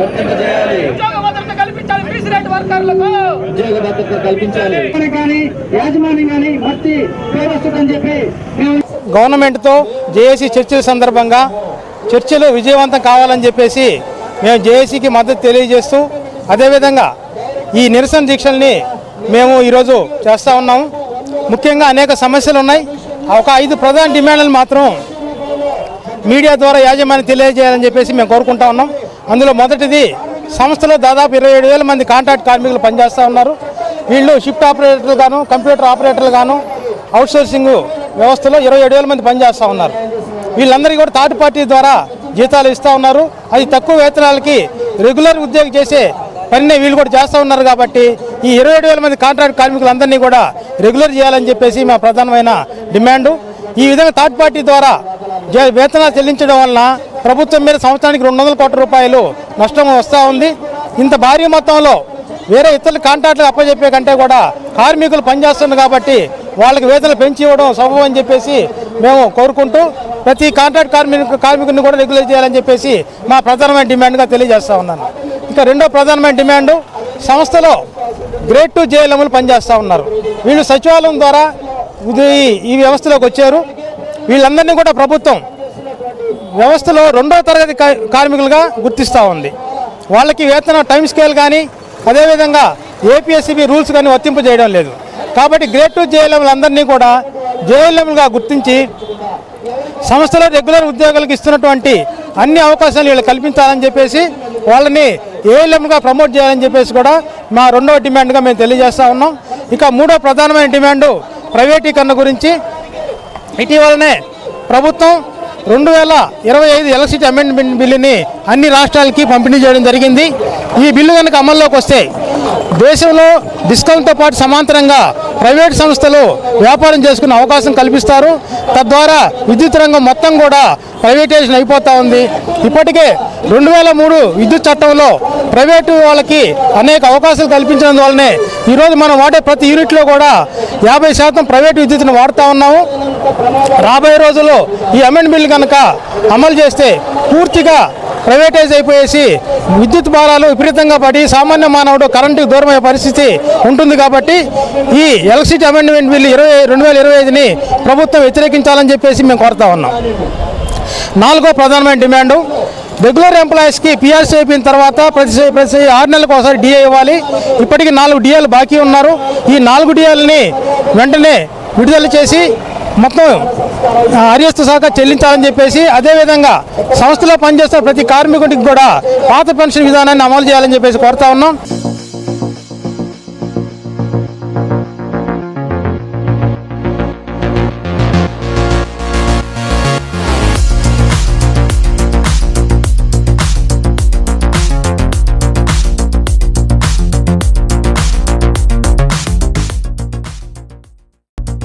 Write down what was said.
వర్తింపజేయాలి ఉద్యోగ భద్రత కల్పించాలి బీసీ రేట్ వర్కర్లకు. ఉద్యోగ భద్రత కల్పించాలి. కానీ యాజమాన్యం కానీ భర్తీ పేరు వస్తుందని చెప్పి గవర్నమెంట్తో జేఏసీ చర్చల సందర్భంగా చర్చలు విజయవంతం కావాలని చెప్పేసి మేము జేఏసీకి మద్దతు తెలియజేస్తూ అదేవిధంగా ఈ నిరసన దీక్షల్ని మేము ఈరోజు చేస్తూ ఉన్నాము. ముఖ్యంగా అనేక సమస్యలు ఉన్నాయి. ఒక ఐదు ప్రధాన డిమాండ్లు మాత్రం మీడియా ద్వారా యాజమాన్యం తెలియజేయాలని చెప్పేసి మేము కోరుకుంటా ఉన్నాం. అందులో మొదటిది సంస్థలో దాదాపు ఇరవై ఏడు వేల మంది కాంట్రాక్ట్ కార్మికులు పనిచేస్తూ ఉన్నారు. వీళ్ళు షిఫ్ట్ ఆపరేటర్లు గాను కంప్యూటర్ ఆపరేటర్లు గాను అవుట్సోర్సింగ్ వ్యవస్థలో ఇరవై ఏడు వేల మంది పనిచేస్తూ ఉన్నారు. వీళ్ళందరికీ కూడా థర్డ్ పార్టీ ద్వారా జీతాలు ఇస్తూ ఉన్నారు. అది తక్కువ వేతనాలకి రెగ్యులర్ ఉద్యోగం చేసే పనినే వీళ్ళు కూడా చేస్తూ ఉన్నారు కాబట్టి ఈ ఇరవై ఏడు వేల మంది కాంట్రాక్ట్ కార్మికులందరినీ కూడా రెగ్యులర్ చేయాలని చెప్పేసి మా ప్రధానమైన డిమాండు. ఈ విధంగా థర్డ్ పార్టీ ద్వారా వేతనాలు చెల్లించడం వలన ప్రభుత్వం మీద సంవత్సరానికి రెండు వందల కోట్ల రూపాయలు నష్టం వస్తూ ఉంది. ఇంత భారీ మొత్తంలో వేరే ఇతరుల కాంట్రాక్టులు అప్పచెప్పే కంటే కూడా కార్మికులు పనిచేస్తున్నారు కాబట్టి వాళ్ళకి వేతనాలు పెంచి ఇవ్వడం సబబు అని చెప్పేసి మేము కోరుకుంటూ ప్రతి కాంట్రాక్ట్ కార్మిక కార్మికుడిని కూడా రెగ్యులేట్ చేయాలని చెప్పేసి మా ప్రధానమైన డిమాండ్గా తెలియజేస్తూ ఉన్నాను. ఇంకా రెండో ప్రధానమైన డిమాండు సంస్థలో గ్రేడ్ టూ జేఎల్ఎంలు పనిచేస్తూ ఉన్నారు. వీళ్ళు సచివాలయం ద్వారా ఈ వ్యవస్థలోకి వచ్చారు. వీళ్ళందరినీ కూడా ప్రభుత్వం వ్యవస్థలో రెండో తరగతి కార్మికులుగా గుర్తిస్తూ ఉంది. వాళ్ళకి వేతన టైం స్కేల్ కానీ అదేవిధంగా ఏపీఎస్సిబి రూల్స్ కానీ వర్తింపజేయడం లేదు. కాబట్టి గ్రేడ్ టూ జేఎల్ఎంలందరినీ కూడా జేఎల్ఎంలుగా గుర్తించి సంస్థలో రెగ్యులర్ ఉద్యోగులకు ఇస్తున్నటువంటి అన్ని అవకాశాలు వీళ్ళు కల్పించాలని చెప్పేసి వాళ్ళని ఏఎల్ఎంగా ప్రమోట్ చేయాలని చెప్పేసి కూడా మా రెండవ డిమాండ్గా మేము తెలియజేస్తూ ఉన్నాం. ఇక మూడో ప్రధానమైన డిమాండు ప్రైవేటీకరణ గురించి. ఇటీవలనే ప్రభుత్వం రెండు వేల ఇరవై ఐదు ఎలక్ట్రిసిటీ అమెండ్మెంట్ బిల్లుని అన్ని రాష్ట్రాలకి పంపిణీ చేయడం జరిగింది. ఈ బిల్లు కనుక అమల్లోకి వస్తే దేశంలో డిస్కౌంట్తో పాటు సమాంతరంగా ప్రైవేట్ సంస్థలు వ్యాపారం చేసుకునే అవకాశం కల్పిస్తారు. తద్వారా విద్యుత్ రంగం మొత్తం కూడా ప్రైవేటైజేషన్ అయిపోతూ ఉంది. ఇప్పటికే రెండు వేల మూడు విద్యుత్ చట్టంలో ప్రైవేటు వాళ్ళకి అనేక అవకాశాలు కల్పించడం వల్లనే ఈరోజు మనం వాడే ప్రతి యూనిట్లో కూడా యాభై శాతం ప్రైవేటు విద్యుత్ను వాడుతూ ఉన్నాము. రాబోయే రోజుల్లో ఈ అమెండ్ బిల్ కనుక అమలు చేస్తే పూర్తిగా ప్రైవేటైజ్ అయిపోయేసి విద్యుత్ భారాలు విపరీతంగా పడి సామాన్య మానవుడు కరెంటుకు దూరమయ్యే పరిస్థితి ఉంటుంది కాబట్టి ఈ ఎలక్ట్రిసిటీ అమెండ్మెంట్ బిల్లు ఇరవై రెండు వేల ఇరవై ఐదుని ప్రభుత్వం వ్యతిరేకించాలని చెప్పేసి మేము కోరుతా ఉన్నాం. నాలుగో ప్రధానమైన డిమాండు రెగ్యులర్ ఎంప్లాయీస్కి పిఆర్సీ అయిపోయిన తర్వాత ప్రతి ప్రతి ఆరు నెలలకు ఒకసారి డిఏ ఇవ్వాలి. ఇప్పటికి నాలుగు డిఏలు బాకీ ఉన్నారు. ఈ నాలుగు డిఏలని వెంటనే విడుదల చేసి మొత్తం అరియస్తు శాఖ చెల్లించాలని చెప్పేసి అదేవిధంగా సంస్థలో పనిచేస్తున్న ప్రతి కార్మికుడికి కూడా పాత పెన్షన్ విధానాన్ని అమలు చేయాలని చెప్పేసి కోరుతా ఉన్నాం.